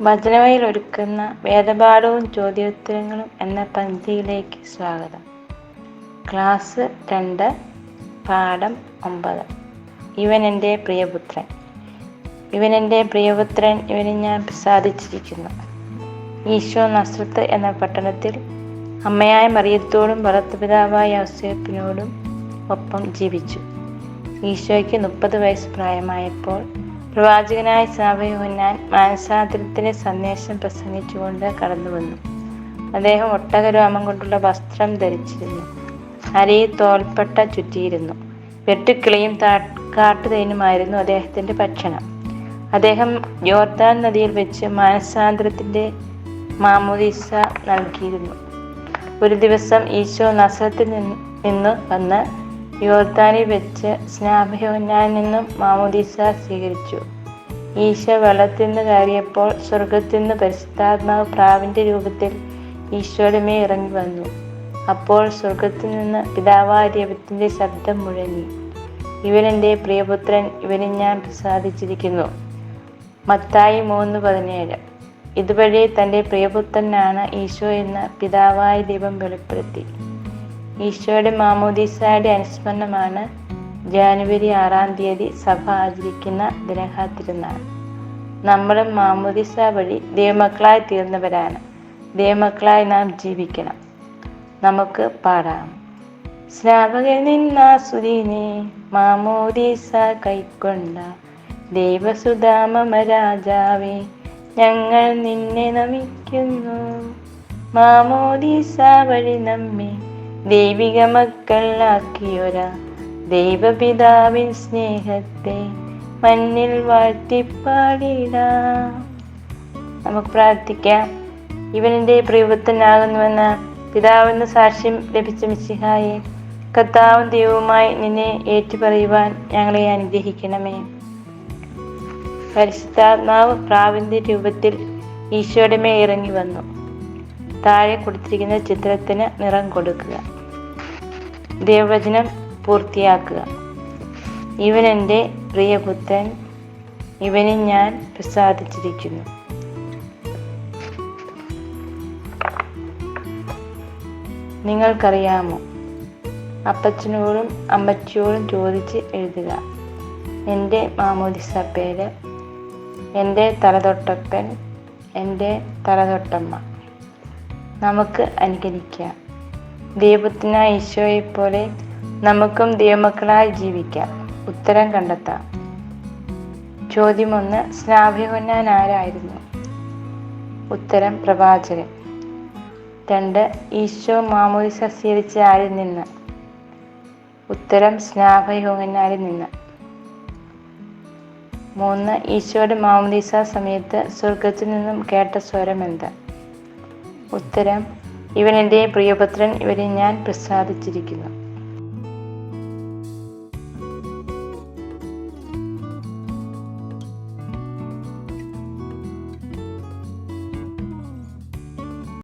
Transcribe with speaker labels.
Speaker 1: വചനവയിൽ ഒരുക്കുന്ന വേദപാഠവും ചോദ്യോത്തരങ്ങളും എന്ന പങ്ക്തിയിലേക്ക് സ്വാഗതം. ക്ലാസ് രണ്ട് പാഠം ഒമ്പത്. ഇവൻ എന്റെ പ്രിയപുത്രൻ. ഇവൻ എന്റെ പ്രിയപുത്രൻ ഇവന് ഞാൻ സാധിച്ചിരിക്കുന്നു ഈശോ നസ്രത്ത് എന്ന പട്ടണത്തിൽ അമ്മയായ മറിയത്തോടും ഭർത്തപിതാവായ ഔസേപ്പിനോടും ഒപ്പം ജീവിച്ചു. ഈശോയ്ക്ക് മുപ്പത് വയസ്സ് പ്രായമായപ്പോൾ പ്രവാചകനായ സാബയുഹന്നാൻ മാനസാന്തരത്തിന്റെ സന്ദേശം പ്രസംഗിച്ചുകൊണ്ട് കടന്നു വന്നു. അദ്ദേഹം ഒട്ടകരോമം കൊണ്ടുള്ള വസ്ത്രം ധരിച്ചിരുന്നു. അരയിൽ തോൽപ്പട്ട ചുറ്റിയിരുന്നു. വെട്ടുക്കിളിയും കാട്ടുതേനുമായിരുന്നു അദ്ദേഹത്തിന്റെ ഭക്ഷണം. അദ്ദേഹം ജോർദാൻ നദിയിൽ വെച്ച് മാനസാന്തരത്തിന്റെ മാമോദീസ നൽകിയിരുന്നു. ഒരു ദിവസം ഈശോ നസറത്തിൽ നിന്ന് വന്ന് യോർദാനിൽ വെച്ച് സ്നാപയോന്നാൽ നിന്നും മാമോദീസ സ്വീകരിച്ചു. ഈശോ വെള്ളത്തിൽ നിന്ന് കയറിയപ്പോൾ സ്വർഗത്തിൽ നിന്ന് പരിശുദ്ധാത്മാവ് പ്രാവിന്റെ രൂപത്തിൽ ഈശോയുടെ മേ ഇറങ്ങി വന്നു. അപ്പോൾ സ്വർഗത്തിൽ നിന്ന് പിതാവായ ശബ്ദം മുഴങ്ങി. ഇവനെന്റെ പ്രിയപുത്രൻ ഇവനെ ഞാൻ പ്രസാദിച്ചിരിക്കുന്നു. മത്തായി മൂന്ന് പതിനേഴ്. ഇതുവഴി തന്റെ പ്രിയപുത്രനാണ് ഈശോ എന്ന് പിതാവായ ദൈവം വെളിപ്പെടുത്തി. ഈശോയുടെ മാമോദീസയുടെ അനുസ്മരണമാണ് ജാനുവരി ആറാം തീയതി സഭ ആചരിക്കുന്ന ദിനഹാ തിരുനാൾ. നമ്മളും മാമോദിസ വഴി ദൈവമക്കളായി തീർന്നവരാണ്. ദേവമക്കളായി നാം ജീവിക്കണം. നമുക്ക് പാടാം. സ്നാപകൻ നിന്നാസുരീനെ മാമോദീസ കൈക്കൊണ്ട ദേവസുധാമമ രാജാവേ ഞങ്ങൾ നിന്നെ നമിക്കുന്നു. മാമോദീസ വഴി നമ്മെ ദൈവിക മക്കളാക്കിയൊര. ദൈവപിതാവിൻ സ്നേഹത്തെ മണ്ണിൽ വാഴ്ത്തിപ്പാടിടാം. നമുക്ക് പ്രാർത്ഥിക്കാം. ഇവനിന്റെ പ്രിയപുത്രനാകുന്നുവെന്ന പിതാവെന്ന സാക്ഷ്യം ലഭിച്ച മിശിഹായെ കർത്താവും ദൈവവുമായി നിന്നെ ഏറ്റുപറയുവാൻ ഞങ്ങളെ അനുഗ്രഹിക്കണമേ. പരിശുദ്ധാത്മാവ് പ്രാവിന്റെ രൂപത്തിൽ ഈശോയുടെ മേ ഇറങ്ങി വന്നു. താഴെ കൊടുത്തിരിക്കുന്ന ചിത്രത്തിന് നിറം കൊടുക്കുക. ദേവവചനം പൂർത്തിയാക്കുക. ഇവൻ എന്റെ പ്രിയപുത്രൻ ഇവനെ ഞാൻ പ്രസാദിച്ചിരിക്കുന്നു. നിങ്ങൾക്കറിയാമോ? അപ്പച്ചനോടും അമ്മച്ചിയോടും ചോദിച്ച് എഴുതുക. എന്റെ മാമോദിസ പേര് എന്റെ തലതൊട്ടപ്പൻ എന്റെ തലതൊട്ടമ്മ. നമുക്ക് അനുകരിക്കാം ദൈവത്തിനായ ഈശോയെപ്പോലെ പോലെ നമുക്കും ദൈവമക്കളായി ജീവിക്കാം. ഉത്തരം കണ്ടെത്താം. ചോദ്യം ഒന്ന് സ്നാഭികൊന്നാൻ ആരായിരുന്നു? ഉത്തരം പ്രവാചകൻ. രണ്ട് ഈശോ മാമോദിസ സ്വീകരിച്ച ആരിൽ നിന്ന്? ഉത്തരം സ്നാഭയോഹന്നാരിൽ നിന്ന്. മൂന്ന് ഈശോയുടെ മാമോദിസ സമയത്ത് സ്വർഗത്തിൽ നിന്നും കേട്ട സ്വരം എന്ത് ഉത്തരം ഇവൻ എന്റെ പ്രിയപുത്രൻ ഇവരെ ഞാൻ പ്രസാദിച്ചിരിക്കുന്നു.